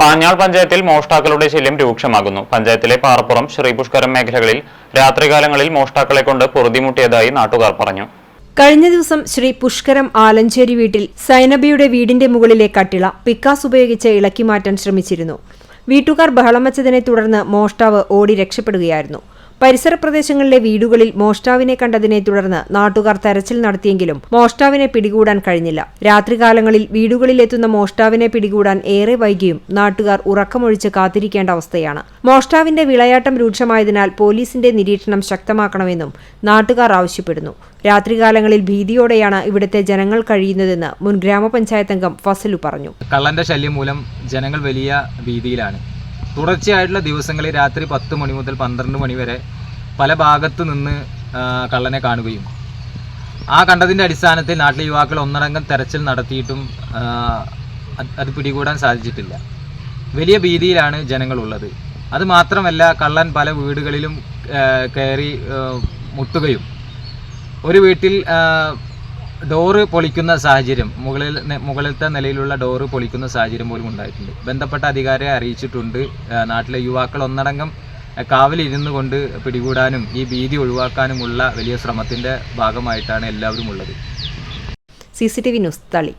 പാഞ്ഞാൾ പഞ്ചായത്തിൽ മോഷ്ടാക്കളുടെ ശല്യം രൂക്ഷമാകുന്നു. പഞ്ചായത്തിലെ പാറപ്പുറം ശ്രീപുഷ്കരം മേഖലകളിൽ രാത്രികാലങ്ങളിൽ മോഷ്ടാക്കളെ കൊണ്ട് പൊറുതിമുട്ടിയതായി നാട്ടുകാർ പറഞ്ഞു. കഴിഞ്ഞ ദിവസം ശ്രീ പുഷ്കരം ആലഞ്ചേരി വീട്ടിൽ സൈനബിയുടെ വീടിന്റെ മുകളിലെ കട്ടിള പിക്കാസ് ഉപയോഗിച്ച് ഇളക്കി മാറ്റാൻ ശ്രമിച്ചിരുന്നു. വീട്ടുകാർ ബഹളം വച്ചതിനെ തുടർന്ന് മോഷ്ടാവ് ഓടി രക്ഷപ്പെടുകയായിരുന്നു. പരിസര പ്രദേശങ്ങളിലെ വീടുകളിൽ മോഷ്ടാവിനെ കണ്ടതിനെ തുടർന്ന് നാട്ടുകാർ തെരച്ചിൽ നടത്തിയെങ്കിലും മോഷ്ടാവിനെ പിടികൂടാൻ കഴിഞ്ഞില്ല. രാത്രികാലങ്ങളിൽ വീടുകളിലെത്തുന്ന മോഷ്ടാവിനെ പിടികൂടാൻ ഏറെ വൈകിയും നാട്ടുകാർ ഉറക്കമൊഴിച്ച് കാത്തിരിക്കേണ്ട അവസ്ഥയാണ്. മോഷ്ടാവിന്റെ വിളയാട്ടം രൂക്ഷമായതിനാൽ പോലീസിന്റെ നിരീക്ഷണം ശക്തമാക്കണമെന്നും നാട്ടുകാർ ആവശ്യപ്പെടുന്നു. രാത്രികാലങ്ങളിൽ ഭീതിയോടെയാണ് ഇവിടുത്തെ ജനങ്ങൾ കഴിയുന്നതെന്ന് മുൻ ഗ്രാമപഞ്ചായത്ത് അംഗം ഫസലു പറഞ്ഞു. കള്ളന്റെ ശല്യം മൂലം ജനങ്ങൾ വലിയ ഭീതിയിലാണ്. തുടർച്ചയായിട്ടുള്ള ദിവസങ്ങളിൽ രാത്രി പത്ത് മണി മുതൽ പന്ത്രണ്ട് മണി വരെ പല ഭാഗത്തു നിന്ന് കള്ളനെ കാണുകയും. ആ കണ്ടതിന്റെ അടിസ്ഥാനത്തിൽ നാട്ടിലെ യുവാക്കൾ ഒന്നടങ്കം തെരച്ചിൽ നടത്തിയിട്ടും അത് പിടികൂടാൻ സാധിച്ചിട്ടില്ല. വലിയ ഭീതിയിലാണ് ജനങ്ങളുള്ളത്. അത് മാത്രമല്ല കള്ളൻ പല വീടുകളിലും കയറി മുട്ടുകയും. ഒരു വീട്ടിൽ ഡോറ് പൊളിക്കുന്ന സാഹചര്യം മുകളിൽ മുകളിലത്തെ നിലയിലുള്ള ഡോറ് പൊളിക്കുന്ന സാഹചര്യം പോലും ഉണ്ടായിട്ടുണ്ട്. ബന്ധപ്പെട്ട അധികാരിയെ അറിയിച്ചിട്ടുണ്ട് നാട്ടിലെ യുവാക്കൾ ഒന്നടങ്കം കാവലിരുന്നു കൊണ്ട് പിടികൂടാനും ഈ ഭീതി ഒഴിവാക്കാനുമുള്ള വലിയ ശ്രമത്തിന്റെ ഭാഗമായിട്ടാണ് എല്ലാവരും ഉള്ളത്. C C T V news തളി.